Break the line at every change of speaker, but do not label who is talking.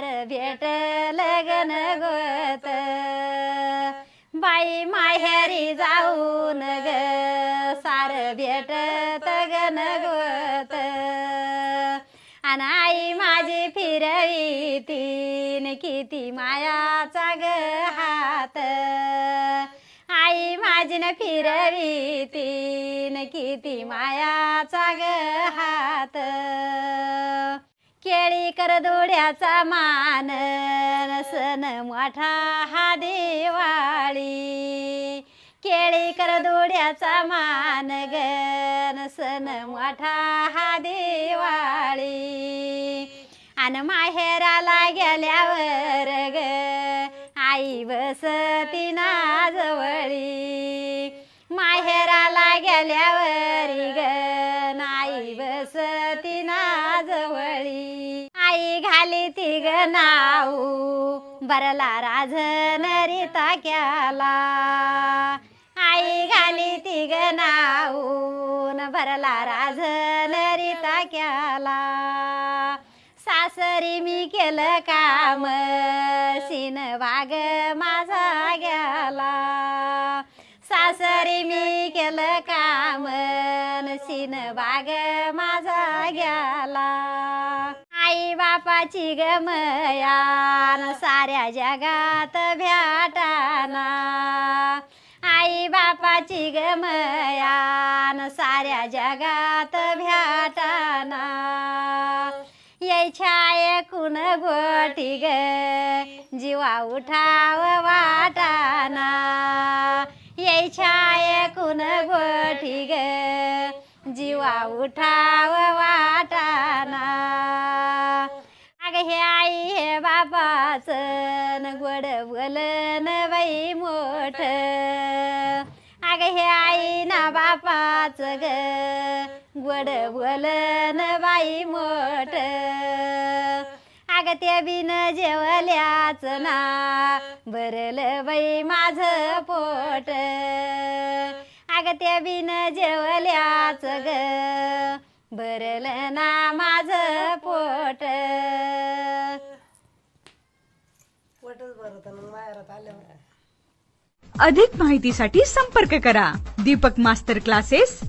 पार भेट लगन गोत. बाई माहेरी जाऊन ग सार भेट तगन गोत. आई माझी फिरवी तीन किती मायाचा ग हात. आई माझी न फिरवी तीन किती मायाचा ग हात. करदोड्याचा मान सण मोठा हा दिवाळी. केळी करदोड्याचा मान गण सण मोठा हा दिवाळी. आणि माहेराला गेल्यावर ग आई बसती ना जवळी नाऊ बरला राजन रिता क्याला आई घाली तिग नाऊन भरला राजन रिता क्याला सासरी मी केलं काम सीन वाग माझा गेला सासरी मी केलं काम सीन वाग माझा गेला आई बापाची गमयान साऱ्या जगात भ्याटाना आई बापाची गमयान साऱ्या जगात भ्याटाना यायच्या ऐकून गोटी ग जीवा उठाव वाटाना. यायच्या ऐकून गोटी ग जीवा उठाव वाटा हे आई हे बापाचं न गोड बोलन बाई मोठ. अग हे आई ना बापाचं ग गोड बोलन बाई मोठ. अग ते बिन जेवल्याच ना भरलं बाई माझं पोट. अग ते बिन जेवल्याच ग भरलं ना
आल्यावर.
अधिक माहितीसाठी संपर्क करा. Deepak master classes